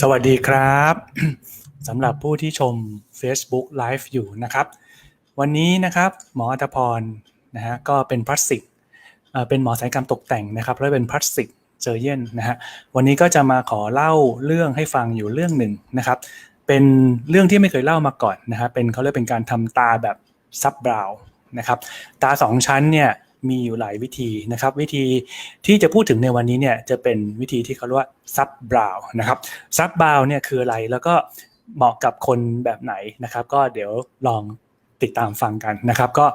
สวัสดีครับสำหรับผู้ที่ชม Facebook Live อยู่นะครับ วันนี้นะครับหมออัตพรนะฮะก็เป็นพลาสติกเป็นหมอศัลยกรรมตกแต่งนะครับและเป็นพลาสติกเจอเย่นนะฮะวันนี้ก็จะมาขอเล่าเรื่องให้ฟังอยู่เรื่องหนึ่งนะครับ เป็นเรื่องที่ไม่เคยเล่ามาก่อนนะฮะเป็นเขาเรียกเป็นการทำตาแบบซับบราวน์นะครับตาสองชั้นเนี่ย มีอยู่หลายวิธีนะครับ วิธีที่จะพูดถึงในวันนี้เนี่ยจะเป็นวิธีที่เขาเรียกว่าซับบราวน์นะครับซับบราวน์เนี่ยคืออะไรแล้วก็เหมาะกับคนแบบไหนนะครับ ก็เดี๋ยวลองติดตามฟังกันนะครับ ก็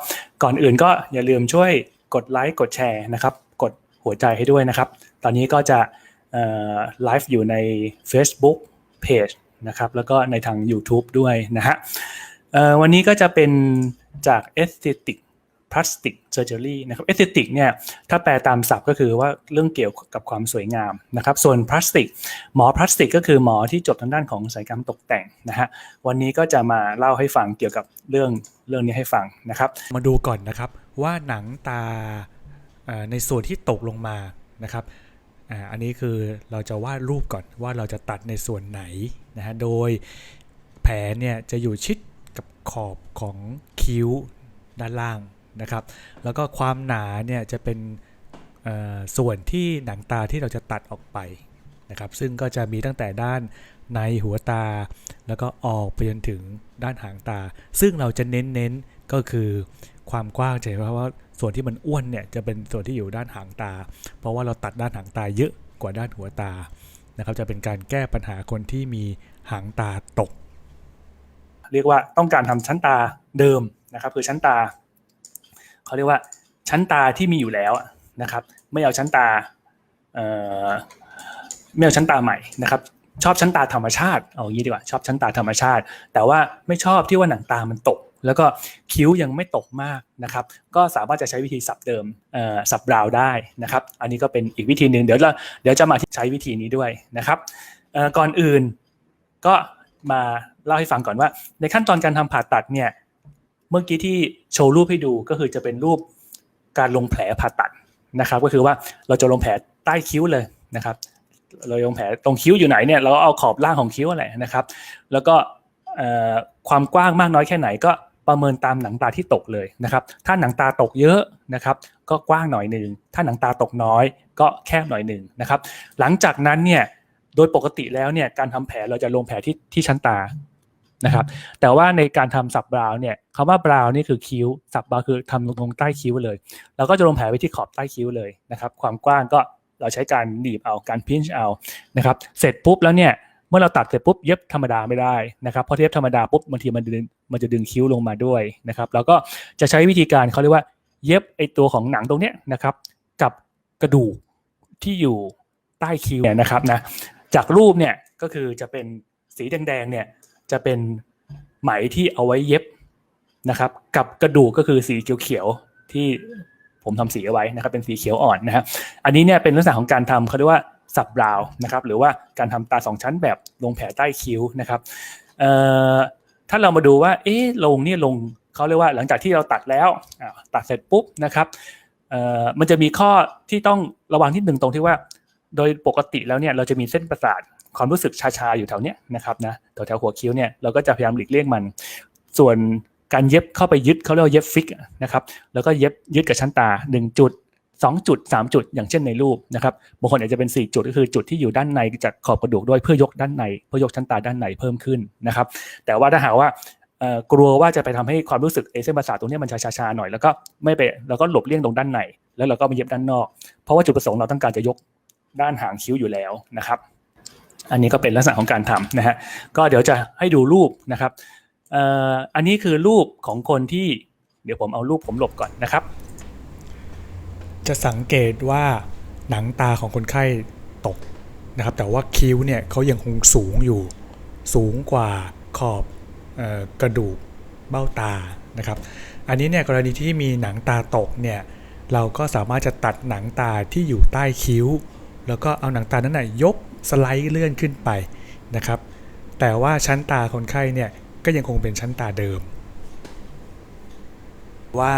ก่อนอื่นก็อย่าลืมช่วยกดไลค์กดแชร์นะครับ กดหัวใจให้ด้วยนะครับ ตอนนี้ก็จะไลฟ์อยู่ใน Facebook Page นะครับแล้วก็ในทาง YouTube ด้วยนะฮะวันนี้ก็จะเป็นจาก Aesthetic Plastic Surgery นะครับ Aesthetic เนี่ยถ้าแปลตามศัพท์ก็คือว่าเรื่องเกี่ยวกับความสวยงามนะครับส่วนพลาสติก หมอพลาสติกก็คือหมอที่จบทางด้านของศัลยกรรมตกแต่งนะฮะวันนี้ก็จะมาเล่าให้ฟังเกี่ยวกับเรื่องเรื่องนี้ให้ฟังนะครับ มาดูก่อนนะครับว่าหนังตาในส่วนที่ตกลงมานะครับอันนี้คือเราจะวาดรูปก่อนว่าเราจะตัดในส่วนไหนนะฮะโดยแผลเนี่ยจะอยู่ชิดกับขอบของคิ้วด้านล่าง นะครับ แล้วก็ความหนาเนี่ยจะเป็นส่วนที่หนังตาที่เราจะตัดออกไปนะครับ ซึ่งก็จะมีตั้งแต่ด้านในหัวตา แล้วก็ออกไปจนถึงด้านหางตา ซึ่งเราจะเน้นๆก็คือความกว้างจะเห็นว่าส่วนที่มันอ้วนเนี่ยจะเป็นส่วนที่อยู่ด้านหางตา เพราะว่าเราตัดด้านหางตาเยอะกว่าด้านหัวตานะครับจะเป็นการแก้ปัญหาคนที่มีหางตาตก เรียกว่าต้องการทำชั้นตาเดิมนะครับ คือชั้นตา เขาเรียกว่าชั้นตาที่มีอยู่แล้วนะครับ ไม่เอาชั้นตาไม่เอาชั้นตาใหม่นะครับ ชอบชั้นตาธรรมชาติเอางี้ดีกว่าชอบชั้นตาธรรมชาติ แต่ว่าไม่ชอบที่ว่าหนังตามันตก แล้วก็คิ้วยังไม่ตกมากนะครับ ก็สามารถจะใช้วิธีสับเดิมสับบราวได้นะครับ อันนี้ก็เป็นอีกวิธีหนึ่งเดี๋ยวเราเดี๋ยวจะมาใช้วิธีนี้ด้วยนะครับก่อนอื่นก็มาเล่าให้ฟังก่อนว่า ในขั้นตอนการทำผ่าตัดเนี่ย เมื่อกี้ที่โชว์รูปให้ดูก็คือจะเป็นรูปการลงแผลผ่าตัดนะครับ ก็คือว่าเราจะลงแผลใต้คิ้วเลยนะครับ เราลงแผลตรงคิ้วอยู่ไหนเนี่ยเราเอาขอบล่างของคิ้วอะไรนะครับ แล้วก็ความกว้างมากน้อยแค่ไหนก็ประเมินตามหนังตาที่ตกเลยนะครับ ถ้าหนังตาตกเยอะนะครับ ก็กว้างหน่อยหนึ่ง ถ้าหนังตาตกน้อยก็แคบหน่อยหนึ่งนะครับ หลังจากนั้นเนี่ย โดยปกติแล้วเนี่ย การทำแผลเราจะลงแผลที่ที่ชั้นตา นะครับแต่ว่าในการทำสับบราวเนี่ยคำว่าบราวน์นี่คือคิ้ว สับบราวคือทำลงตรงใต้คิ้วเลยเราก็จะลงแผลไปที่ขอบใต้คิ้วเลยนะครับความกว้างก็เราใช้การหนีบเอาการพิ้นเอานะครับเสร็จปุ๊บแล้วเนี่ยเมื่อเราตัดเสร็จปุ๊บเย็บธรรมดาไม่ได้นะครับเพราะเย็บธรรมดาปุ๊บบางทีมันดึงมันจะดึงคิ้วลงมาด้วยนะครับแล้วก็จะใช้วิธีการเขาเรียกว่าเย็บไอตัวของหนังตรงเนี้ยนะครับกับกระดูกที่อยู่ใต้คิ้วเนี่ยนะครับนะจากรูปเนี่ยก็คือจะเป็นสีแดงๆเนี่ย จะเป็นไหมที่เอาไว้เย็บนะครับ กับกระดูกก็คือสีเขียวๆที่ผมทำสีเอาไว้นะครับ เป็นสีเขียวอ่อนนะครับอันนี้เนี่ยเป็นลักษณะของการทำเขาเรียกว่าสับบราวน์นะครับ หรือว่าการทำตาสองชั้นแบบลงแผลใต้คิ้วนะครับถ้าเรามาดูว่า เอ๊ะลงเนี่ยลงเขาเรียกว่าหลังจากที่เราตัดแล้วตัดเสร็จปุ๊บนะครับมันจะมีข้อที่ต้องระวังที่หนึ่งตรงที่ว่า โดยปกติแล้วเนี่ยเราจะมีเส้นประสาท ความรู้สึกชาๆอยู่แถวเนี้ยนะครับนะแถวแถวหัวคิ้วเนี่ยเราก็จะพยายามหลีกเลี่ยงมัน ส่วนการเย็บเข้าไปยึดเขาเรียกว่าเย็บฟิกนะครับแล้วก็เย็บยึดกับชั้นตา 1 จุด 2 จุด 3 จุด อย่างเช่นในรูปนะครับบางคนอาจจะเป็น 4 จุดก็คือจุดที่อยู่ด้านในจากขอบกระดูกด้วยเพื่อยกด้านในเพื่อยกชั้นตาด้านในเพิ่มขึ้นนะครับ แต่ว่าถ้าหากว่ากลัวว่าจะไปทำให้ความรู้สึกเอเส้นประสาทตรงนี้มันชาๆหน่อยแล้วก็ไม่ไปแล้วก็หลบเลี่ยงตรงด้านในแล้วเราก็มาเย็บด้านนอก เพราะว่าจุดประสงค์เราต้องการจะยกด้านหางคิ้วอยู่แล้วนะครับ อันนี้ก็เป็นลักษณะของการทำนะฮะก็เดี๋ยวจะให้ดูรูปนะครับอันนี้คือรูปของคนที่เดี๋ยวผมเอารูปผมหลบก่อนนะครับ จะสังเกตว่าหนังตาของคนไข้ตกนะครับ แต่ว่าคิ้วเนี่ยเขายังคงสูงอยู่ สูงกว่าขอบออกระดูกเบ้าตานะครับ อันนี้เนี่ยกรณีที่มีหนังตาตกเนี่ยเราก็สามารถจะตัดหนังตาที่อยู่ใต้คิ้ว แล้วก็เอาหนังตานั้นนะยก สไลด์เลื่อนขึ้นไปนะครับ แต่ว่าชั้นตาคนไข้เนี่ยก็ยังคงเป็นชั้นตาเดิม ว่า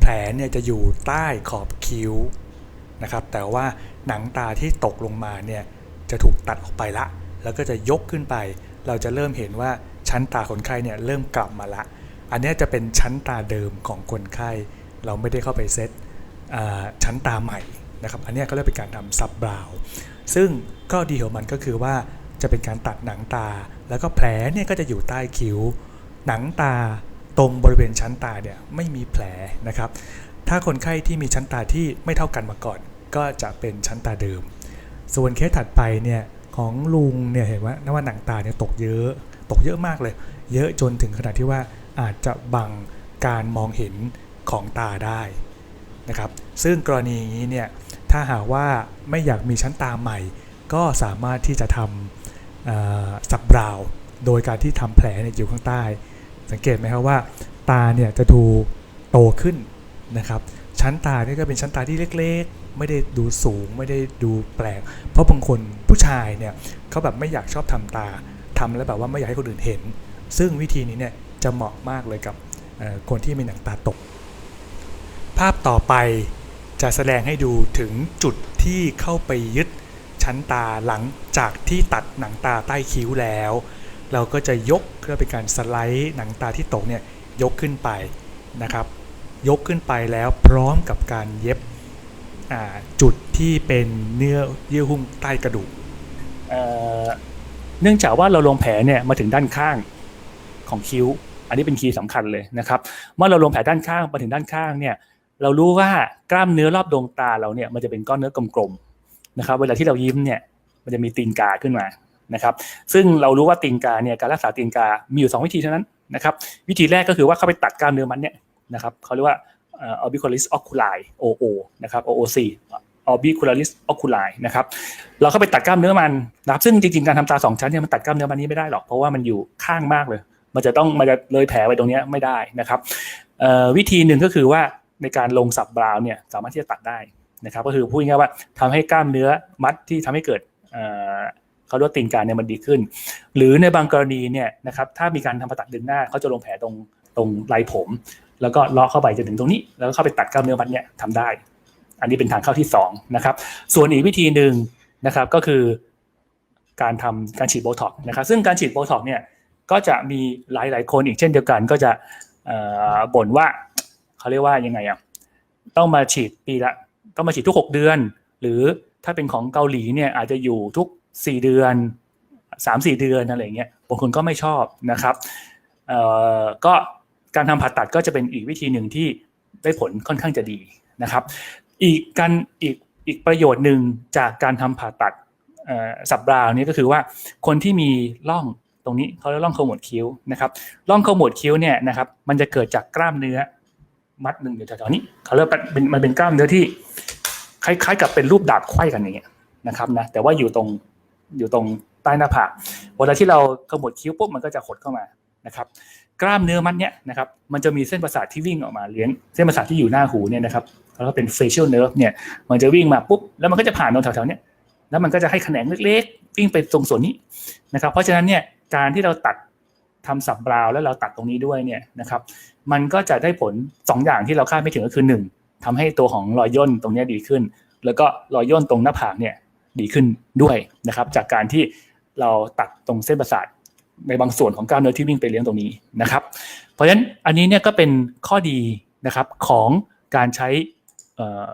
แผลเนี่ยจะอยู่ใต้ขอบคิ้วนะครับ แต่ว่าหนังตาที่ตกลงมาเนี่ยจะถูกตัดออกไปละ แล้วก็จะยกขึ้นไป เราจะเริ่มเห็นว่าชั้นตาคนไข้เนี่ยเริ่มกลับมาละ อันนี้จะเป็นชั้นตาเดิมของคนไข้ เราไม่ได้เข้าไปเซตชั้นตาใหม่ นะครับอันนี้ก็เรียกเป็นการทำซับบราวซึ่งก็ดีของมันก็คือว่าจะเป็นการตัดหนังตา แล้วก็แผลเนี่ยก็จะอยู่ใต้คิ้ว หนังตาตรงบริเวณชั้นตาเนี่ยไม่มีแผลนะครับ ถ้าคนไข้ที่มีชั้นตาที่ไม่เท่ากันมาก่อน ก็จะเป็นชั้นตาเดิม ส่วนเคสถัดไปเนี่ยของลุงเนี่ยเห็นว่านว่าหนังตาเนี่ยตกเยอะ ตกเยอะมากเลย เยอะจนถึงขนาดที่ว่าอาจจะบังการมองเห็นของตาได้นะครับ ซึ่งกรณีนี้เนี่ย ถ้าหากว่าไม่อยากมีชั้นตาใหม่ ก็สามารถที่จะทำสับบราว โดยการที่ทำแผลอยู่ข้างใต้ สังเกตไหมครับว่า ตาเนี่ยจะดูโตขึ้นนะครับ ชั้นตาเนี่ยก็เป็นชั้นตาที่เล็กๆ ไม่ได้ดูสูงไม่ได้ดูแปลก เพราะบางคนผู้ชายเนี่ยเขาแบบไม่อยากชอบทำตาทำแล้วแบบว่าไม่อยากให้คนอื่นเห็น ซึ่งวิธีนี้เนี่ยจะเหมาะมากเลยกับคนที่มีหนังตาตก ภาพต่อไป จะแสดงให้ดูถึงจุดที่เข้าไปยึดชั้นตาหลังจากที่ตัดหนังตาใต้คิ้วแล้ว เราก็จะยกเพื่อเป็นการสไลด์หนังตาที่ตกเนี่ยยกขึ้นไปนะครับ ยกขึ้นไปแล้วพร้อมกับการเย็บจุดที่เป็นเนื้อเยื่อหุ้มใต้กระดูกเเนื่องจากว่าเราลงแผลเนี่ยมาถึงด้านข้างของคิ้ว อันนี้เป็นคีย์สำคัญเลยนะครับเมื่อเราลงแผลด้านข้างมาถึงด้านข้างเนี่ย เรารู้ว่ากล้ามเนื้อรอบดวงตาเราเนี่ยมันจะเป็นก้อนเนื้อกลมๆนะครับ เวลาที่เรายิ้มเนี่ยมันจะมีตีนกาขึ้นมานะครับ ซึ่งเรารู้ว่าตีนกาเนี่ยการรักษาตีนกา มีอยู่ 2 วิธีเท่านั้นนะครับวิธีแรกก็คือว่าเข้าไปตัดกล้ามเนื้อมันเนี่ยนะครับเขาเรียกว่าเอ่อ orbicular oculi OO นะครับ OOC orbicularis oculi นะครับเราเข้าไปตัดกล้ามเนื้อมันนะครับซึ่งจริงๆการทำตาสองชั้นเนี่ยมันตัดกล้ามเนื้อมันนี้ไม่ได้หรอกเพราะว่ามันอยู่ข้างมากเลย มันจะต้องมันจะเลยแผลไปตรงนี้ไม่ได้นะครับวิธีหนึ่งก็คือว่า ในการลงสับบราวน์เนี่ยสามารถที่จะตัดได้นะครับ ก็คือพูดง่ายๆว่าทำให้กล้ามเนื้อมัดที่ทำให้เกิดเขาเรียกว่าตีนกาเนี่ยมันดีขึ้น หรือในบางกรณีเนี่ยนะครับถ้ามีการทำผ่าตัดดึงหน้าเขาจะลงแผลตรงตรงไหล่ผม แล้วก็เลาะเข้าไปจนถึงตรงนี้ แล้วก็เข้าไปตัดกล้ามเนื้อมัดเนี่ยทำได้ อันนี้เป็นทางเข้าที่สองนะครับส่วนอีกวิธีหนึ่งนะครับก็คือการทำการฉีดโบท็อกนะครับซึ่งการฉีดโบท็อกเนี่ยก็จะมีหลายๆ คนอีกเช่นเดียวกัน ก็จะบ่นว่า เขาเรียกว่ายังไงอะต้องมาฉีดปีละต้องมาฉีดทุก 6 เดือน หรือถ้าเป็นของเกาหลีเนี่ยอาจจะอยู่ทุก 4 เดือน 3-4 เดือนอะไรเงี้ยบางคนก็ไม่ชอบนะครับเอ่อก็การทำผ่าตัดก็จะเป็นอีกวิธีหนึ่งที่ได้ผลค่อนข้างจะดีนะครับ อีกการอีกอีกประโยชน์หนึ่งจากการทำผ่าตัดสับราวนี้ก็คือว่าคนที่มีร่องตรงนี้เขาเรียกร่องขมวดคิ้วนะครับร่องขมวดคิ้วเนี่ยนะครับมันจะเกิดจากกล้ามเนื้อ มัดหนึ่งอยู่แถวๆนี้เขาเรียกว่าเป็นมันเป็นกล้ามเนื้อที่คล้ายๆ กับเป็นรูปดาบไขว้กันอย่างเงี้ยนะครับนะแต่ว่าอยู่ตรงอยู่ตรงใต้หน้าผากเวลาที่เราขมวดคิ้วปุ๊บมันก็จะขดเข้ามานะครับ กล้ามเนื้อมัดเนี่ยนะครับมันจะมีเส้นประสาทที่วิ่งออกมาเลี้ยงเส้นประสาทที่อยู่หน้าหูเนี่ยนะครับแล้วก็เป็น facial nerve เนี่ยมันจะวิ่งมาปุ๊บแล้วมันก็จะผ่านตรงแถวๆเนี้ยแล้วมันก็จะให้แขนงเล็กๆ วิ่งไปตรงส่วนนี้นะครับ เพราะฉะนั้นเนี่ยการที่เราตัด ทำสับบราวแล้วเราตัดตรงนี้ด้วยเนี่ยนะครับ มันก็จะได้ผลสองอย่างที่เราคาดไม่ถึงก็คือหนึ่งทำให้ตัวของรอยย่นตรงนี้ดีขึ้น แล้วก็รอยย่นตรงหน้าผากเนี่ยดีขึ้นด้วยนะครับ จากการที่เราตัดตรงเส้นประสาทในบางส่วนของกล้ามเนื้อที่วิ่งไปเลี้ยงตรงนี้นะครับ เพราะฉะนั้นอันนี้เนี่ยก็เป็นข้อดีนะครับของการใช้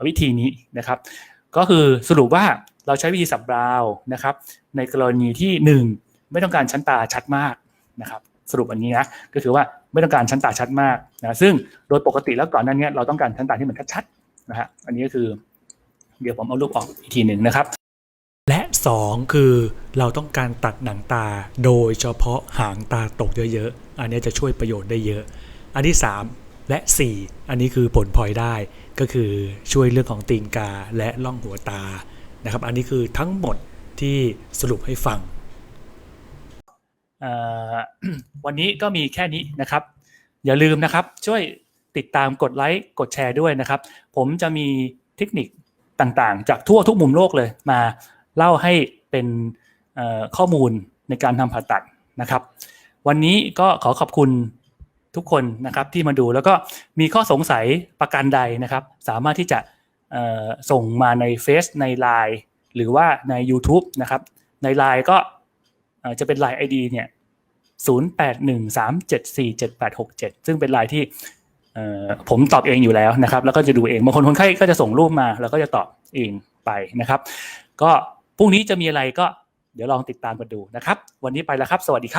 วิธีนี้นะครับ ก็คือสรุปว่าเราใช้วิธีสับบราวน์นะครับ ในกรณีที่หนึ่งไม่ต้องการชั้นตาชัดมากนะครับ สรุปอันนี้นะก็คือว่าไม่ต้องการชั้นตาชัดมากนะซึ่งโดยปกติแล้วก่อนนั้นเนี้ยเราต้องการชั้นตาที่มันชัดๆนะฮะอันนี้ก็คือเดี๋ยวผมเอารูปออกอีกทีหนึ่งนะครับ และ 2 คือเราต้องการตัดหนังตาโดยเฉพาะหางตาตกเยอะๆ อันนี้จะช่วยประโยชน์ได้เยอะ อันที่ 3 และ 4 อันนี้คือผลพลอยได้ก็คือช่วยเรื่องของตีนกาและล่องหัวตานะครับ อันนี้คือทั้งหมดที่สรุปให้ฟัง วันนี้ก็มีแค่นี้นะครับ อย่าลืมนะครับช่วยติดตามกดไลค์กดแชร์ด้วยนะครับ ผมจะมีเทคนิคต่างๆ จากทั่วทุกมุมโลกเลยมาเล่าให้เป็นข้อมูลในการทำผ่าตัดนะครับ วันนี้ก็ขอขอบคุณทุกคนนะครับที่มาดูแล้วก็มีข้อสงสัยประการใดนะครับ สามารถที่จะส่งมาในเฟซใน Line หรือว่าใน YouTube นะครับ ใน Line ก็ จะเป็น Line ID เนี่ย0813747867 ซึ่งเป็นไลน์ที่เอ่อผมตอบเองอยู่แล้วนะครับ แล้วก็จะดูเองบางคนคนไข้ก็จะส่งรูปมา แล้วก็จะตอบเองไปนะครับ ก็พรุ่งนี้จะมีอะไรก็เดี๋ยวลองติดตามกันดูนะครับ วันนี้ไปแล้วครับ สวัสดีครับ